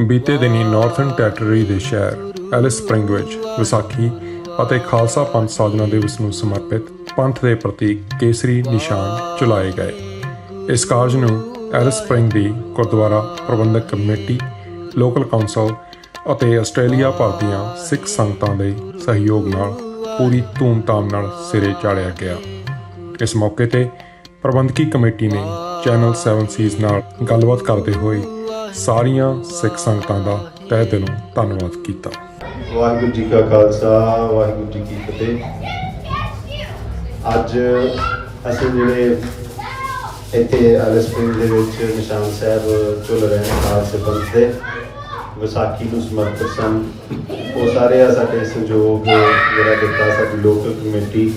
ਬੀਤੇ ਦਿਨੀ northern territory ਦੇ ਸ਼ਹਿਰ ਐਲਿਸ ਸਪ੍ਰਿੰਗ ਵਿੱਚ ਵਿਸਾਖੀ ਅਤੇ ਖਾਲਸਾ ਪੰਥ ਸਾਜਨਾ ਦਿਵਸ ਨੂੰ ਸਮਰਪਿਤ ਪੰਥ ਦੇ ਪ੍ਰਤੀਕ ਕੇਸਰੀ ਨਿਸ਼ਾਨ ਚਲਾਏ ਗਏ। ਇਸ ਕਾਰਜ ਨੂੰ ਐਲਿਸ ਸਪ੍ਰਿੰਗ ਦੀ ਗੁਰਦੁਆਰਾ ਪ੍ਰਬੰਧਕ ਕਮੇਟੀ ਲੋਕਲ ਕੌਂਸਲ ਅਤੇ ਆਸਟ੍ਰੇਲੀਆ ਭਰ ਦੀਆਂ ਸਿੱਖ ਸੰਗਤਾਂ ਦੇ ਸਹਿਯੋਗ ਨਾਲ ਪੂਰੀ ਧੂਮਧਾਮ ਨਾਲ ਸਿਰੇ ਚਾੜਿਆ ਗਿਆ। ਇਸ ਮੌਕੇ ਤੇ ਪ੍ਰਬੰਧਕੀ ਕਮੇਟੀ ਨੇ ਚੈਨਲ 7 ਸੀਜ਼ ਨਾਲ ਗੱਲਬਾਤ ਕਰਦੇ ਹੋਏ ਸਾਰੀਆਂ ਸਿੱਖ ਸੰਗਤਾਂ ਦਾ ਤਹਿ ਦਿਲੋਂ ਧੰਨਵਾਦ ਕੀਤਾ। ਵਾਹਿਗੁਰੂ ਜੀ ਕਾ ਖਾਲਸਾ, ਵਾਹਿਗੁਰੂ ਜੀ ਕੀ ਫਤਿਹ। ਅੱਜ ਅਸੀਂ ਜਿਹੜੇ ਇੱਥੇ ਐਲਐਸਪੀ ਦੇ ਵਿੱਚ ਨਿਸ਼ਾਨ ਸਾਹਿਬ ਚੁੱਲ ਰਹੇ ਨੇ, ਖਾਲਸੇ ਪੰਥ ਦੇ, ਵਿਸਾਖੀ ਨੂੰ ਸਮਰਪਿਤ ਸਨ। ਉਹ ਸਾਰੇ ਆ ਸਾਡੇ ਸਹਿਯੋਗ ਜਿਹੜਾ ਦਿੱਤਾ ਸਾਡੀ ਲੋਕਲ ਕਮੇਟੀ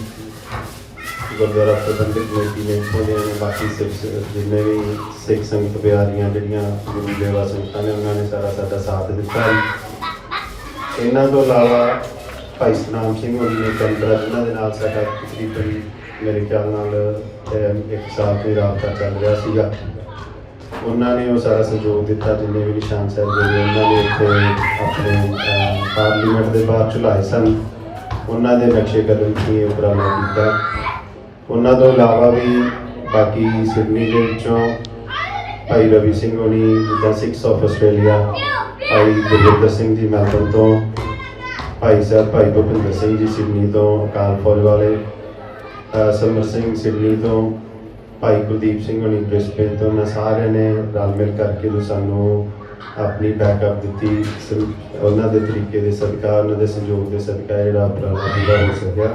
ਗੁਰਦੁਆਰਾ ਪ੍ਰਬੰਧਕ ਕਮੇਟੀ ਨੇ ਉਹਦੇ ਨੇ ਬਾਕੀ ਸਿੱਖ ਜਿੰਨੇ ਵੀ ਸਿੱਖ ਸੰਗਤ ਪਿਆਰੀਆਂ ਜਿਹੜੀਆਂ ਗੁਰੂ ਦੇਵਾ ਸੰਗਤਾਂ ਨੇ, ਉਹਨਾਂ ਨੇ ਸਾਰਾ ਸਾਡਾ ਸਾਥ ਦਿੱਤਾ ਜੀ। ਇਹਨਾਂ ਤੋਂ ਇਲਾਵਾ ਭਾਈ ਸਨਾਮ ਸਿੰਘ ਹੋਣੀ ਨੇ ਕੈਂਟਰ ਜਿਨ੍ਹਾਂ ਦੇ ਨਾਲ ਸਾਡਾ ਤਕਰੀਬਨ ਮੇਰੇ ਖਿਆਲ ਨਾਲ ਇੱਕ ਸਾਲ ਤੋਂ ਰਾਬਤਾ ਚੱਲ ਰਿਹਾ ਸੀਗਾ। ਉਹਨਾਂ ਨੇ ਉਹ ਸਾਰਾ ਸਹਿਯੋਗ ਦਿੱਤਾ, ਜਿੰਨੇ ਵੀ ਨਿਸ਼ਾਨ ਸਾਹਿਬ ਜਿਹੜੇ ਉਹਨਾਂ ਨੇ ਇੱਥੇ ਆਪਣੇ ਪਾਰਲੀਮੈਂਟ ਦੇ ਬਾਹਰ ਚੁਲਾਏ ਸਨ। ਉਹਨਾਂ ਦੇ ਨਕਸ਼ੇ ਕਦਮ ਕੀ ਉਪਰਾਲਾ ਕੀਤਾ। ਉਹਨਾਂ ਤੋਂ ਇਲਾਵਾ ਵੀ ਬਾਕੀ ਸਿਡਨੀ ਦੇ ਵਿੱਚੋਂ ਭਾਈ ਰਵੀ ਸਿੰਘ ਹੋਣੀ, ਜਿੱਦਾਂ six of Australia Bhai Gurvinder Singh ji Melbourne ਤੋਂ, ਭਾਈ ਸਾਹਿਬ ਭਾਈ ਭੁਪਿੰਦਰ ਸਿੰਘ ਜੀ ਸਿਡਨੀ ਤੋਂ, ਅਕਾਲ ਫੌਜ ਵਾਲੇ, ਅਹ ਸਮਰ ਸਿੰਘ ਸਿਡਨੀ ਤੋਂ, ਭਾਈ ਕੁਲਦੀਪ ਸਿੰਘ ਹੋਣੀ ਬ੍ਰਿਸਬੇਨ ਤੋਂ ਮੈਂ ਸਾਰਿਆਂ ਨੇ ਰਲ ਮਿਲ ਕਰਕੇ ਜੋ ਸਾਨੂੰ ਆਪਣੀ ਬੈਕਅਪ ਦਿੱਤੀ। ਉਹਨਾਂ ਦੇ ਤਰੀਕੇ ਦੇ ਸਦਕਾ, ਉਹਨਾਂ ਦੇ ਸਹਿਯੋਗ ਦੇ ਸਦਕਾ ਜਿਹੜਾ ਉਪਰਾਲਾ ਪੂਰਾ ਹੋ ਸਕਿਆ।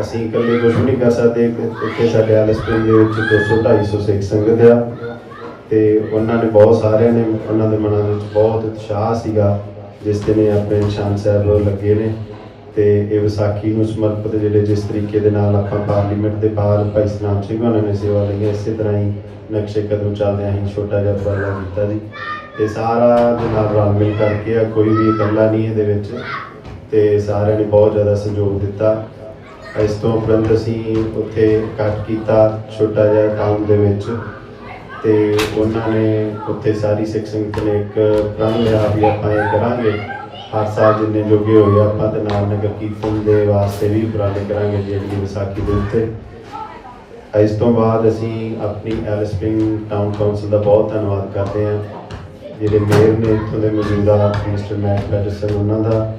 ਅਸੀਂ ਇਕੱਲੇ ਕੁਝ ਨਹੀਂ ਕਰ ਸਕਦੇ। ਇੱਥੇ ਸਾਡੇ ਐਲਐਸਪੀ ਦੇ ਵਿੱਚ 200 250 ਸਿੱਖ ਸੰਗਤ ਆ। ਤੇ ਉਹਨਾਂ ਨੇ ਬਹੁਤ ਸਾਰਿਆਂ ਨੇ ਉਹਨਾਂ ਦੇ ਮਨਾਂ ਵਿੱਚ ਬਹੁਤ ਉਤਸ਼ਾਹ ਸੀਗਾ, ਜਿਸ ਦਿਨ ਇਹ ਆਪਣੇ ਨਿਸ਼ਾਨ ਸਾਹਿਬ ਲੱਗੇ ਨੇ। ਤੇ ਇਹ ਵਿਸਾਖੀ ਨੂੰ ਸਮਰਪਿਤ ਜਿਹੜੇ ਜਿਸ ਤਰੀਕੇ ਦੇ ਨਾਲ ਆਪਾਂ ਪਾਰਲੀਮੈਂਟ ਦੇ ਬਾਹਰ ਭਾਈ ਸਨਾਮ ਸਿੰਘ ਉਹਨਾਂ ਨੇ ਸੇਵਾ ਲਈ, ਇਸੇ ਤਰ੍ਹਾਂ ਹੀ ਨਕਸ਼ੇ ਕਦਮ ਚੱਲਦੇ ਆਂ ਛੋਟਾ ਜਿਹਾ ਉਪਰਾਲਾ ਕੀਤਾ ਜੀ। ਤੇ ਸਾਰਾ ਦੇ ਨਾਲ ਰਲ ਮਿਲ ਕਰਕੇ ਆ, ਕੋਈ ਵੀ ਇਕੱਲਾ ਨਹੀਂ ਇਹਦੇ ਵਿੱਚ। ਤੇ ਸਾਰਿਆਂ ਨੇ ਬਹੁਤ ਜ਼ਿਆਦਾ ਸਹਿਯੋਗ ਦਿੱਤਾ। ਇਸ ਤੋਂ ਉਪਰੰਤ ਅਸੀਂ ਉੱਥੇ ਇਕੱਠ ਕੀਤਾ ਛੋਟਾ ਜਿਹਾ ਟਾਊਨ ਦੇ ਵਿੱਚ। ਤੇ ਉਹਨਾਂ ਨੇ ਉੱਥੇ ਸਾਰੀ ਸਿੱਖ ਸੰਗਤ ਨੇ ਇੱਕ ਪ੍ਰਣ ਲਿਆ ਵੀ ਆਪਾਂ ਇਹ ਕਰਾਂਗੇ। ਹਰ ਸਾਲ ਜਿੰਨੇ ਜੋਗੇ ਹੋਏ ਆਪਾਂ ਤੇ ਨਾਲ ਨਗਰ ਕੀਰਤਨ ਦੇ ਵਾਸਤੇ ਵੀ ਉਪਰਾਲੇ ਕਰਾਂਗੇ ਜਿਹੜੀ ਵਿਸਾਖੀ ਦੇ ਉੱਤੇ। ਇਸ ਤੋਂ ਬਾਅਦ ਅਸੀਂ ਆਪਣੀ ਐਲਸਪਿੰਗ ਟਾਊਨ ਕਾਉਂਸਲ ਦਾ ਬਹੁਤ ਧੰਨਵਾਦ ਕਰਦੇ ਹਾਂ। ਜਿਹੜੇ ਮੇਅਰ ਨੇ ਇੱਥੋਂ ਦੇ ਮੌਜੂਦਾ ਮਿਸਟਰ ਮੈਟ ਪੈਟਰਸਨ ਉਹਨਾਂ ਦਾ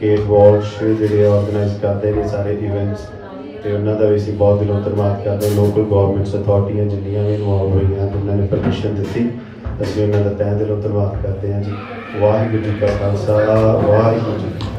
ਕੇਟ ਵਾਲਸ਼ ਜਿਹੜੇ ਆਰਗੇਨਾਈਜ਼ ਕਰਦੇ ਨੇ ਸਾਰੇ ਇਵੈਂਟਸ ਤੇ ਉਹਨਾਂ ਦਾ ਵੀ ਅਸੀਂ ਬਹੁਤ ਦਿਲੋਂ ਧੰਨਵਾਦ ਕਰਦੇ ਲੋਕਲ ਗਵਰਨਮੈਂਟਸ ਅਥਾਰਟੀਆਂ ਜਿੰਨੀਆਂ ਵੀ ਇਨਵੋਲਵ ਹੋਈਆਂ ਤੇ ਉਹਨਾਂ ਨੇ ਪਰਮਿਸ਼ਨ ਦਿੱਤੀ। ਅਸੀਂ ਉਹਨਾਂ ਦਾ ਤਹਿ ਦਿਲੋਂ ਧੰਨਵਾਦ ਕਰਦੇ ਹਾਂ ਜੀ। ਵਾਹਿਗੁਰੂ ਜੀ ਕਾ ਖਾਲਸਾ, ਵਾਹਿਗੁਰੂ ਜੀ